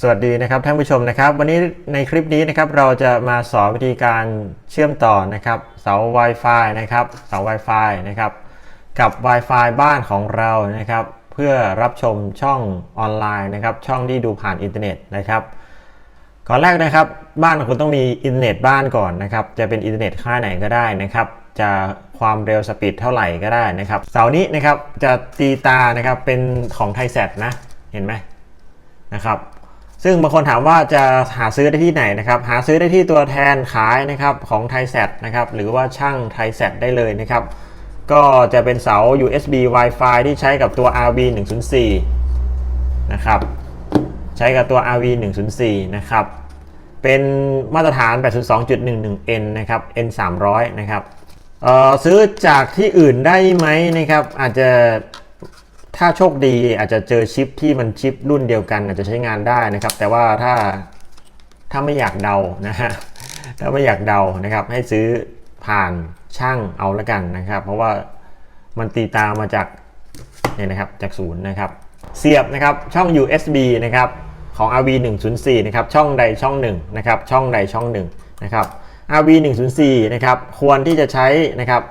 สวัสดีนะครับท่านผู้ชมนะครับ วันนี้ในคลิปนี้นะครับเราจะมาสอนวิธีการเชื่อมต่อนะครับ เสา Wi-Fi นะครับเสา Wi-Fi นะครับ กับ Wi-Fi บ้านของเรานะครับ เพื่อรับชมช่องออนไลน์นะครับ ช่องที่ดูผ่านอินเทอร์เน็ตนะครับก่อนแรกนะครับ บ้านคุณต้องมีอินเทอร์เน็ตบ้านก่อนนะครับ จะเป็นอินเทอร์เน็ตค่าไหนก็ได้นะครับ จะความเร็วสปีดเท่าไหร่ก็ได้นะครับ เสานี้นะครับจะตีตานะครับเป็นของไทยแซนะเห็นไหมนะครับ ซึ่งบางคนถามว่าจะหาซื้อได้ที่ไหนนะครับ หาซื้อได้ที่ตัวแทนขายนะครับของไทยแซนะครับหรือว่าช่างไทยแซได้เลยนะครับ ก็จะเป็นเสา USB Wi-Fi ที่ใช้กับตัว RV 104นะครับ ใช้กับตัว RV 104นะครับ เป็นมาตรฐาน 802.11n นะครับ n 300นะครับเออซื้อจากที่อื่นได้ไหมนะครับ อาจจะ ถ้าโชคดีอาจจะเจอชิปที่มันชิปรุ่นเดียวกัน อาจจะใช้งานได้นะครับ แต่ว่าถ้าถ้าไม่อยากเดานะฮะถ้าไม่อยากเดานะครับ ให้ซื้อผ่านช่างเอาละกันนะครับ เพราะว่ามันตีตามาจากเนี่ยนะครับจากศูนย์นะครับ เสียบนะครับช่อง USB นะครับของ RV 104นะครับช่องใดช่องหนึ่งนะครับช่องใดช่องหนึ่งนะครับ RV 104นะครับควรที่จะใช้นะครับ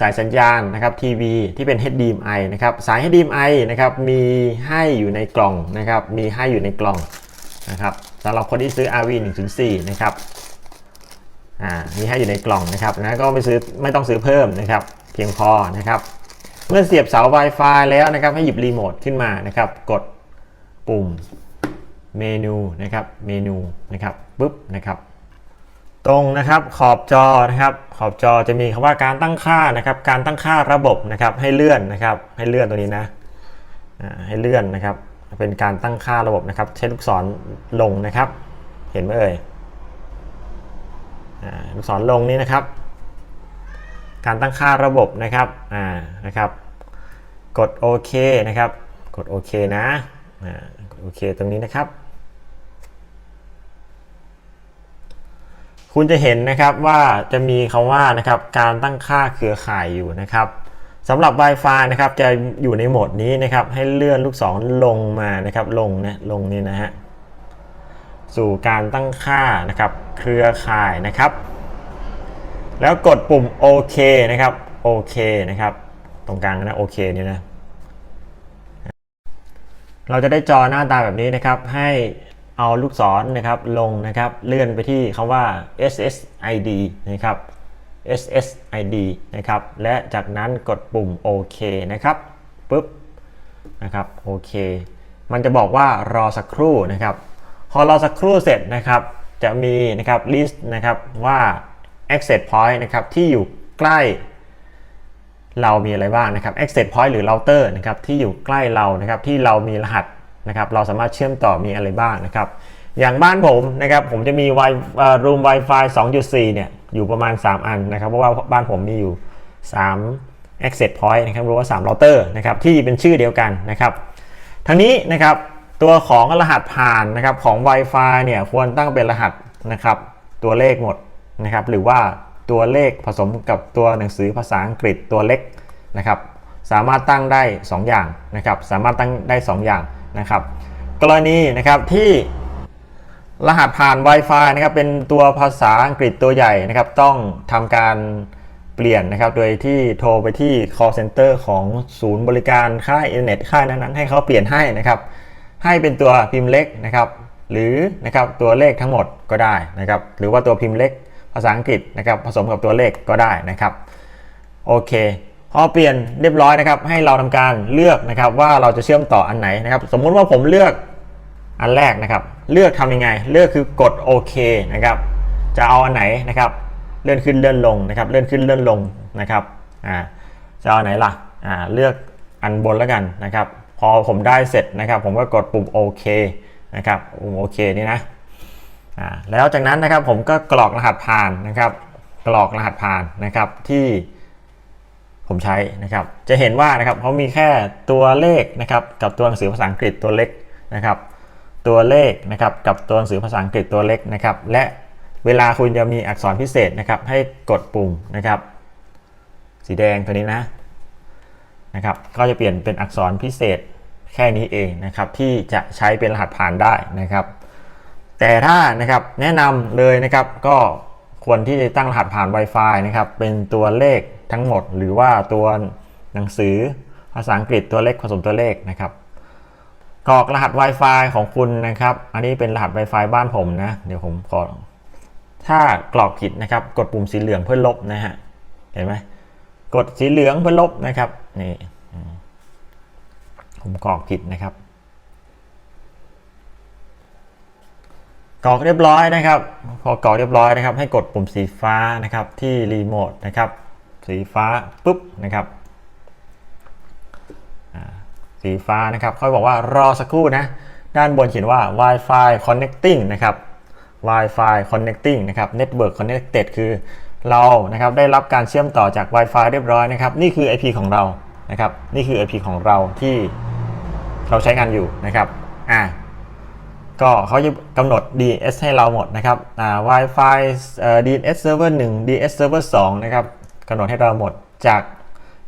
สายสัญญาณนะครับทีวีที่เป็น HDMI นะครับสาย HDMI นะครับมีให้อยู่ในกล่องนะครับมีให้อยู่ในกล่องนะครับสำหรับคนที่ซื้อ RV 1-4นะครับอ่ามีให้อยู่ในกล่องนะครับนะก็ไม่ซื้อไม่ต้องซื้อเพิ่มนะครับเพียงพอนะครับเมื่อเสียบเสา Wi-Fi แล้วนะครับให้หยิบรีโมทขึ้นมานะครับกดปุ่มเมนูนะครับเมนูนะครับปุ๊บนะครับ ตรงนะครับขอบจอนะครับขอบจอจะมีคำว่าการตั้งค่านะครับ การตั้งค่าระบบนะครับให้เลื่อนนะครับ ให้เลื่อนตัวนี้นะให้เลื่อนนะครับ เป็นการตั้งค่าระบบนะครับ ใช้ลูกศรลงนะครับ เห็นไหมเอ่ยลูกศรลงนี้นะครับ การตั้งค่าระบบนะครับอ่านะครับ กดโอเคนะครับ กดโอเคนะอ่ากดโอเคตรงนี้นะครับ คุณจะเห็นนะครับว่าจะมีคำว่านะครับการตั้งค่าเครือข่ายอยู่นะครับสำหรับ Wi-Fi นะครับจะอยู่ในโหมดนี้นะครับให้เลื่อนลูกศรลงมานะครับลงนะลงนี่นะฮะสู่การตั้งค่านะครับเครือข่ายนะครับ แล้วกดปุ่มโอเคนะครับโอเคนะครับตรงกลางนะโอเคนี่นะเราจะได้จอหน้าตาแบบนี้นะครับให้ เอาลูกศรนะครับลงนะครับเลื่อนไปที่คำว่า SSID นะครับ SSID นะครับและจากนั้นกดปุ่มโอเคนะครับปุ๊บนะครับโอเค มันจะบอกว่ารอสักครู่นะครับ พอรอสักครู่เสร็จนะครับ จะมีนะครับ list นะครับว่า access point นะครับที่อยู่ใกล้ เรามีอะไรบ้างนะครับ access point หรือ router นะครับที่อยู่ใกล้เรานะครับที่เรามีรหัส นะครับเราสามารถเชื่อมต่อมีอะไรบ้างนะครับอย่างบ้านผมนะครับผมจะมี Wi room Wi-Fi 2.4 เนี่ยอยู่ประมาณ 3 อันนะครับเพราะว่าบ้านผมมีอยู่ 3 access point นะครับหรือว่า3 router นะครับที่เป็นชื่อเดียวกันนะครับทั้งนี้นะครับตัวของรหัสผ่านนะครับของ Wi-Fi เนี่ยควรตั้งเป็นรหัสนะครับตัวเลขหมดนะครับหรือว่าตัวเลขผสมกับตัวหนังสือภาษาอังกฤษตัวเล็กนะครับสามารถตั้งได้ 2 อย่างนะครับสามารถตั้งได้ 2 อย่าง นะครับ กรณีนะครับที่รหัสผ่าน Wi-Fi นะครับเป็นตัวภาษาอังกฤษตัวใหญ่นะครับต้องทำการเปลี่ยนนะครับ โดยที่โทรไปที่ call center ของศูนย์บริการค่ายอินเทอร์เน็ตค่ายนั้นๆให้เขาเปลี่ยนให้นะครับ ให้เป็นตัวพิมพ์เล็กนะครับ หรือนะครับตัวเลขทั้งหมดก็ได้นะครับ หรือว่าตัวพิมพ์เล็กภาษาอังกฤษนะครับผสมกับตัวเลขก็ได้นะครับ โอเค พอเปลี่ยนเรียบร้อยนะครับ ให้เราทำการเลือกนะครับว่าเราจะเชื่อมต่ออันไหนนะครับ สมมุติว่าผมเลือกอันแรกนะครับ เลือกทำยังไง เลือกคือกดโอเคนะครับ จะเอาอันไหนนะครับ เลื่อนขึ้นเลื่อนลงนะครับ เลื่อนขึ้นเลื่อนลงนะครับอ่าจะเอาไหนล่ะอ่าเลือกอันบนแล้วกันนะครับ พอผมได้เสร็จนะครับ ผมก็กดปุ่มโอเคนะครับปุ่มโอเคนี่นะอ่าแล้วจากนั้นนะครับผมก็กรอกรหัสผ่านนะครับ กรอกรหัสผ่านนะครับที่ ผมใช้นะครับ จะเห็นว่านะครับเขามีแค่ตัวเลขนะครับกับตัวหนังสือภาษาอังกฤษตัวเล็กนะครับ ตัวเลขนะครับกับตัวหนังสือภาษาอังกฤษตัวเล็กนะครับ และเวลาคุณจะมีอักษรพิเศษนะครับให้กดปุ่มนะครับ สีแดงตัวนี้นะนะครับ ก็จะเปลี่ยนเป็นอักษรพิเศษแค่นี้เองนะครับ ที่จะใช้เป็นรหัสผ่านได้นะครับ แต่ถ้านะครับแนะนำเลยนะครับก็ควรที่จะตั้งรหัสผ่าน Wi-Fi นะครับเป็นตัวเลข ทั้งหมด หรือว่าตัวหนังสือภาษาอังกฤษตัวเลขผสมตัวเลขนะครับกรอกรหัส Wi-Fi ของคุณนะครับ อันนี้เป็นรหัส Wi-Fi บ้านผมนะ เดี๋ยวผมขอถ้ากรอกผิดนะครับ กดปุ่มสีเหลืองเพื่อลบนะฮะ เห็นไหมกดสีเหลืองเพื่อลบนะครับ นี่ ผมกรอกผิดนะครับ กรอกเรียบร้อยนะครับ พอกรอกเรียบร้อยนะครับ ให้กดปุ่มสีฟ้านะครับที่รีโมทนะครับ สีฟ้าปุ๊บนะครับสีฟ้านะครับเขาบอกว่ารอสักครู่นะ ด้านบนเขียนว่า Wi-Fi connecting นะครับ Wi-Fi connecting นะครับ Network connected คือเรานะครับได้รับการเชื่อมต่อจาก Wi-Fi เรียบร้อยนะครับ นี่คือ IP ของเรานะครับ นี่คือ IP ของเราที่เราใช้งานอยู่นะครับอ่าก็เขาจะกำหนด ds ให้เราหมดนะครับอ่า Wi-Fi เอ่อ DNS Server 1 ds Server 2 นะครับ กำหนดให้เราหมดจาก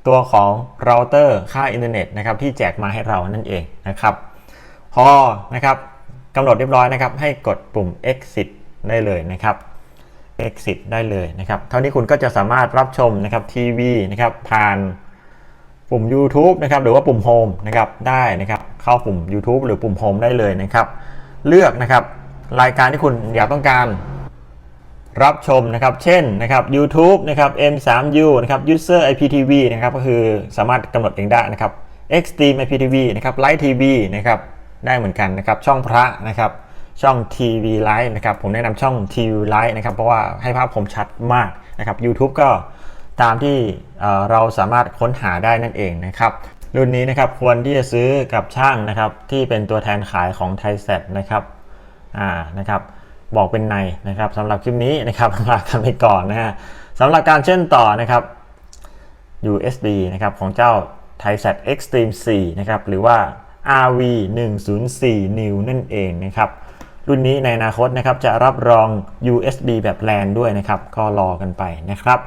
ตัวของเราเตอร์ค่าอินเทอร์เน็ตนะครับที่แจกมาให้เรานั่นเองนะครับ พอนะครับกำหนดเรียบร้อยนะครับ ให้กดปุ่ม exit ได้เลยนะครับ exit ได้เลยนะครับเท่านี้คุณก็จะสามารถรับชมนะครับทีวีนะครับผ่านปุ่ม YouTube นะครับหรือว่าปุ่ม Home นะครับได้นะครับเข้าปุ่ม YouTube หรือปุ่ม Home ได้เลยนะครับ เลือกนะครับรายการที่คุณอยากต้องการ รับชมนะครับ เช่นนะครับ YouTube นะครับ M3U นะครับ User IPTV นะครับก็คือสามารถกำหนดเองได้นะครับ Extreme IPTV นะครับ Light TV นะครับได้เหมือนกันนะครับ ช่องพระนะครับช่อง TV Live นะครับผมแนะนำช่อง TV Live นะครับเพราะว่าให้ภาพคมชัดมากนะครับ YouTube ก็ตามที่เราสามารถค้นหาได้นั่นเองนะครับรุ่นนี้นะครับควรที่จะซื้อกับช่างนะครับที่เป็นตัวแทนขายของไทยเซ็ตนะครับอ่านะครับ บอกเป็นในนะครับสำหรับคลิปนี้นะครับลากันไปก่อนนะฮะสำหรับการเชื่อมต่อนะครับ USB นะครับของเจ้า t h a i s a t Extreme 4นะครับหรือว่า RV 1 0 4 New นั่นเองนะครับรุ่นนี้ในอนาคตนะครับจะรับรอง USB แบบแลนด้วยนะครับ ก็รอกันไปนะครับ